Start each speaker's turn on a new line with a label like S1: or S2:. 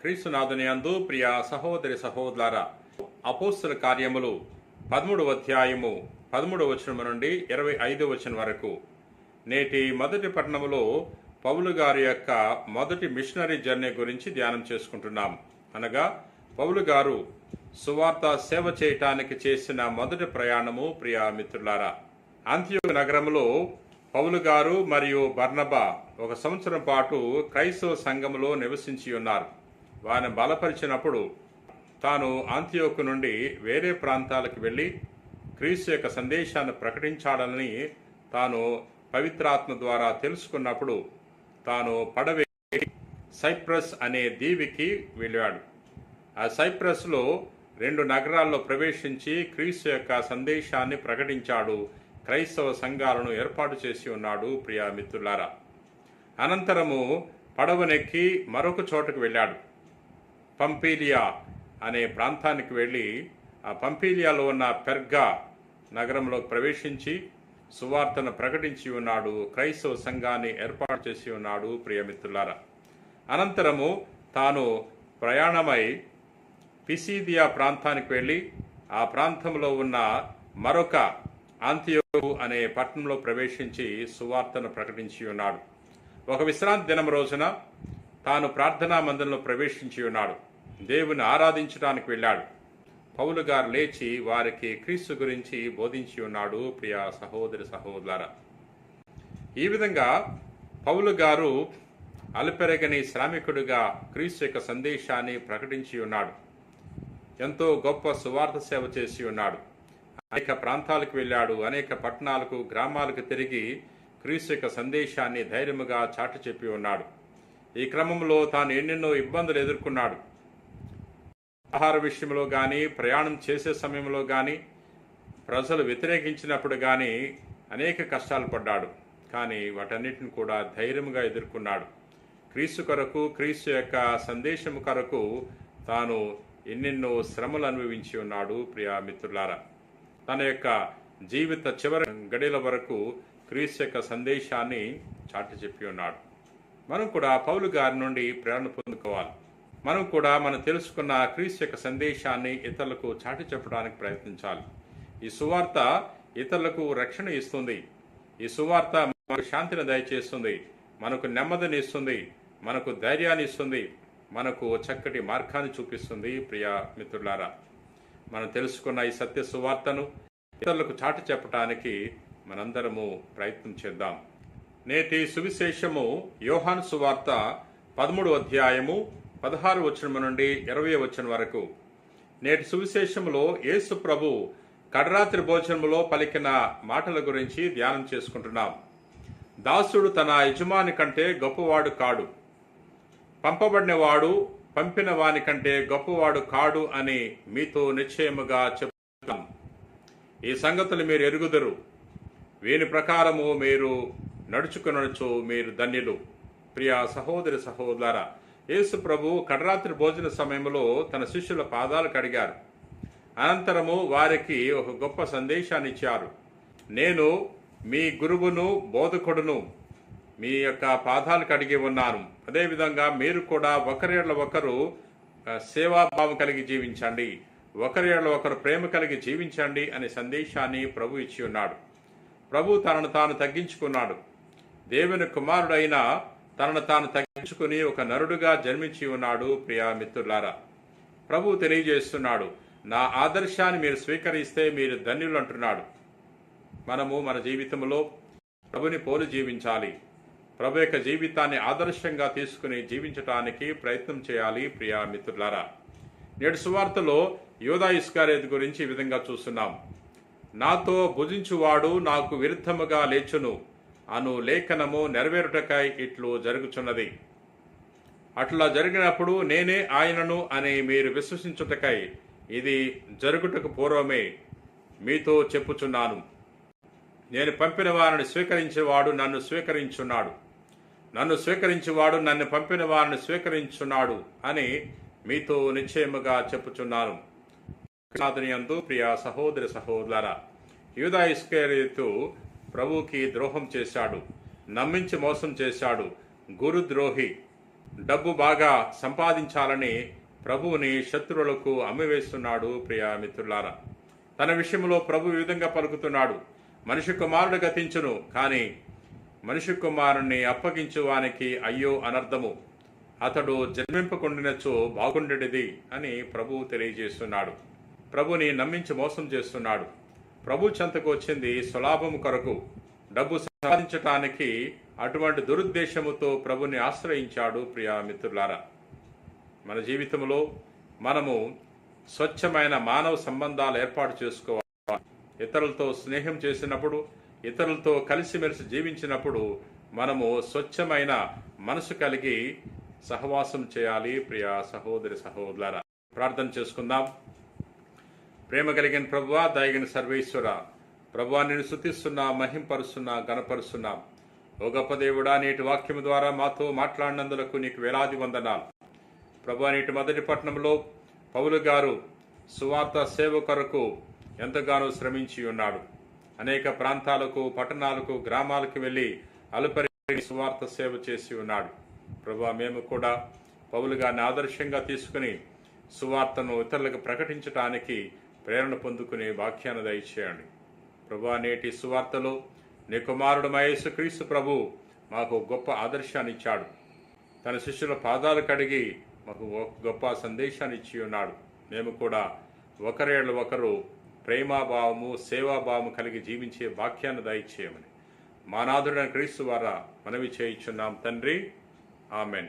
S1: క్రీస్తునాథునియందు ప్రియ సహోదరి సహోదర అపోస్తుల కార్యములు పదమూడు అధ్యాయము పదమూడు వచనము నుండి ఇరవై ఐదు వచనం వరకు. నేటి మొదటి పట్టణములో పౌలు గారి యొక్క మొదటి మిషనరీ జర్నీ గురించి ధ్యానం చేసుకుంటున్నాం. అనగా పౌలు గారు సువార్త సేవ చేయటానికి చేసిన మొదటి ప్రయాణము ప్రియా మిత్రులారా. అంత్యోగ నగరంలో పౌలు గారు మరియు బర్నబా ఒక సంవత్సరం పాటు క్రైస్తవ సంఘములో నివసించి ఉన్నారు. వారిని బలపరిచినప్పుడు తాను ఆంతియోకు నుండి వేరే ప్రాంతాలకు వెళ్ళి క్రీస్తు యొక్క సందేశాన్ని ప్రకటించాలని తాను పవిత్రాత్మ ద్వారా తెలుసుకున్నప్పుడు తాను పడవే సైప్రస్ అనే దీవికి వెళ్ళాడు. ఆ సైప్రస్లో రెండు నగరాల్లో ప్రవేశించి క్రీస్తు యొక్క సందేశాన్ని ప్రకటించాడు. క్రైస్తవ సంఘాలను ఏర్పాటు చేసి ఉన్నాడు ప్రియా మిత్రులారా. అనంతరము పడవనెక్కి మరొక చోటకు వెళ్ళాడు. పంపీలియా అనే ప్రాంతానికి వెళ్ళి ఆ పంపీలియాలో ఉన్న పెర్గా నగరంలో ప్రవేశించి సువార్తను ప్రకటించి ఉన్నాడు క్రైస్తవ సంఘాన్ని ఏర్పాటు చేసి ఉన్నాడు ప్రియమిత్రులారా అనంతరము తాను ప్రయాణమై పిసీదియా ప్రాంతానికి వెళ్ళి ఆ ప్రాంతంలో ఉన్న మరొక ఆంతియోగు అనే పట్టణంలో ప్రవేశించి సువార్తను ప్రకటించి ఉన్నాడు. ఒక విశ్రాంతి దినం రోజున తాను ప్రార్థనా మందిరంలో ప్రవేశించి ఉన్నాడు. దేవుని ఆరాధించడానికి వెళ్ళాడు. పౌలు గారు లేచి వారికి క్రీస్తు గురించి బోధించి ఉన్నాడు ప్రియ సహోదరి సహోదర ఈ విధంగా పౌలు గారు అలపెరగని శ్రామికుడిగా క్రీస్తు యొక్క సందేశాన్ని ప్రకటించి ఉన్నాడు. ఎంతో గొప్ప సువార్త సేవ చేసి ఉన్నాడు. అనేక ప్రాంతాలకు వెళ్ళాడు అనేక పట్టణాలకు గ్రామాలకు తిరిగి క్రీస్తు యొక్క సందేశాన్ని ధైర్యముగా చాటి చెప్పి ఉన్నాడు. ఈ క్రమంలో తాను ఎన్నెన్నో ఇబ్బందులు ఎదుర్కొన్నాడు. ఆహార విషయంలో కానీ ప్రయాణం చేసే సమయంలో కానీ ప్రజలు వ్యతిరేకించినప్పుడు కానీ అనేక కష్టాలు పడ్డాడు. కానీ వాటన్నిటిని కూడా ధైర్యంగా ఎదుర్కొన్నాడు. క్రీస్తు కొరకు క్రీస్తు యొక్క సందేశము కొరకు తాను ఎన్నెన్నో శ్రమలు అనుభవించి ఉన్నాడు ప్రియా మిత్రులారా. తన యొక్క జీవిత చివరి గడిల వరకు క్రీస్తు యొక్క సందేశాన్ని చాటి చెప్పి ఉన్నాడు. మనం కూడా పౌలు గారి నుండి ప్రేరణ పొందుకోవాలి. మనం కూడా మనం తెలుసుకున్న క్రీస్తు యొక్క సందేశాన్ని ఇతరులకు చాటి చెప్పడానికి ప్రయత్నించాలి. ఈ సువార్త ఇతరులకు రక్షణ ఇస్తుంది. ఈ సువార్త మనకు శాంతిని దయచేస్తుంది. మనకు నెమ్మదిని ఇస్తుంది. మనకు ధైర్యాన్ని ఇస్తుంది. మనకు చక్కటి మార్గాన్ని చూపిస్తుంది ప్రియ మిత్రులారా. మనం తెలుసుకున్న ఈ సత్య సువార్తను ఇతరులకు చాటి చెప్పడానికి మనందరము ప్రయత్నం చేద్దాం. నేటి సువిశేషము యోహాను సువార్త పదమూడు అధ్యాయము పదహారు వచనము నుండి ఇరవై వచనం వరకు. నేటి సువిశేషములో యేసు ప్రభు కడరాత్రి భోజనములో పలికిన మాటల గురించి ధ్యానం చేసుకుంటున్నాం. దాసుడు తన యజమాని కంటే గొప్పవాడు కాడు. పంపబడినవాడు పంపిన వాని కంటే గొప్పవాడు కాడు అని మీతో నిశ్చయముగా చెప్తాం. ఈ సంగతులు మీరు ఎరుగుదరు. వీని ప్రకారము మీరు నడుచుకునొచ్చు మీరు ధన్యులు. ప్రియ సహోదరి సహోదర యేసు ప్రభు కడరాత్రి భోజన సమయంలో తన శిష్యుల పాదాలు కడిగారు. అనంతరము వారికి ఒక గొప్ప సందేశాన్ని ఇచ్చారు. నేను మీ గురువును బోధకుడును మీ యొక్క పాదాలు కడిగి ఉన్నాను. అదేవిధంగా మీరు కూడా ఒకరిళ్ళ ఒకరు సేవాభావం కలిగి జీవించండి. ఒకరిళ్ళ ఒకరు ప్రేమ కలిగి జీవించండి అనే సందేశాన్ని ప్రభు ఇచ్చి ఉన్నాడు. ప్రభు తనను తాను తగ్గించుకున్నాడు. దేవుని కుమారుడైన తనను తాను తగ్గించుకుని ఒక నరుడుగా జన్మించి ఉన్నాడు ప్రియా మిత్రులారా. ప్రభు తెలియజేస్తున్నాడు నా ఆదర్శాన్ని మీరు స్వీకరిస్తే మీరు ధన్యులు అంటున్నాడు. మనము మన జీవితంలో ప్రభుని పోలి జీవించాలి. ప్రభు యొక్క జీవితాన్ని ఆదర్శంగా తీసుకుని జీవించటానికి ప్రయత్నం చేయాలి ప్రియా మిత్రులారా. నేడు సువార్తలో యోధా ఇస్కారేది గురించి ఈ విధంగా చూస్తున్నాం. నాతో భుజించువాడు నాకు విరుద్ధముగా లేచును. అను లేఖనము నెరవేరుటకై ఇట్లు జరుగుచున్నది. అట్లా జరిగినప్పుడు నేనే ఆయనను అని మీరు విశ్వసించుటకై ఇది జరుగుటకు పూర్వమే మీతో చెప్పుచున్నాను. నేను పంపిన వారిని స్వీకరించేవాడు నన్ను స్వీకరించున్నాడు. నన్ను స్వీకరించేవాడు నన్ను పంపిన వారిని స్వీకరించున్నాడు అని మీతో నిశ్చయముగా చెప్పుచున్నాను. నాథుని ప్రియ సహోదరి సహోదర యూదా ఇస్కేరియతు ప్రభువుకి ద్రోహం చేశాడు నమ్మించి మోసం చేశాడు గురుద్రోహి డబ్బు బాగా సంపాదించాలని ప్రభువుని శత్రువులకు అమ్మివేస్తున్నాడు ప్రియా మిత్రులారా. తన విషయంలో ప్రభు విధంగా పలుకుతున్నాడు మనిషి కుమారుడు గతించును కానీ మనిషి కుమారుణ్ణి అప్పగించు వానికి అయ్యో అనర్థము. అతడు జన్మింపకుండినచో బాగుండెడిది అని ప్రభువు తెలియజేస్తున్నాడు. ప్రభుని నమ్మించి మోసం చేస్తున్నాడు. ప్రభు చెంతకు వచ్చింది సులాభము కొరకు. డబ్బు సంపాదించటానికి అటువంటి దురుద్దేశముతో ప్రభుని ఆశ్రయించాడు ప్రియా మిత్రులారా. మన జీవితంలో మనము స్వచ్ఛమైన మానవ సంబంధాలు ఏర్పాటు చేసుకోవాలి. ఇతరులతో స్నేహం చేసినప్పుడు ఇతరులతో కలిసిమెలిసి జీవించినప్పుడు మనము స్వచ్ఛమైన మనసు కలిగి సహవాసం చేయాలి ప్రియా సహోదరి సహోదరులారా. ప్రార్థన చేసుకుందాం. ప్రేమ కలిగిన ప్రభువ దయగిన సర్వేశ్వర. ప్రభువా నేను శుతిస్తున్నా మహింపరుస్తున్నా గణపరుస్తున్నా ఓ గొప్ప దేవుడా నేటి వాక్యం ద్వారా మాతో మాట్లాడినందులకు నీకు వేలాది వందనాలు. ప్రభు నేటి మొదటి పట్టణంలో పౌలు గారు సువార్త సేవ కొరకు ఎంతగానో శ్రమించి ఉన్నాడు. అనేక ప్రాంతాలకు పట్టణాలకు గ్రామాలకు వెళ్ళి అలుపరి సువార్త సేవ చేసి ఉన్నాడు. ప్రభు మేము కూడా పౌలు గారిని ఆదర్శంగా తీసుకుని సువార్తను ఇతరులకు ప్రకటించటానికి ప్రేరణ పొందుకునే వాఖ్యాన దయచేయండి. ప్రభా నేటి సువార్తలో నీ కుమారుడు మహేసు క్రీస్తు ప్రభు మాకు గొప్ప ఆదర్శాన్ని ఇచ్చాడు. తన శిష్యుల పాదాలు కడిగి మాకు గొప్ప సందేశాన్ని ఇచ్చి ఉన్నాడు. మేము కూడా ఒకరేళ్ళు ఒకరు ప్రేమాభావము సేవాభావము కలిగి జీవించే వాక్యాన్ని దయచేయమని. మానాథుడైన క్రీస్తు ద్వారా మనవి చేయించున్నాం తండ్రి. ఆమెన్.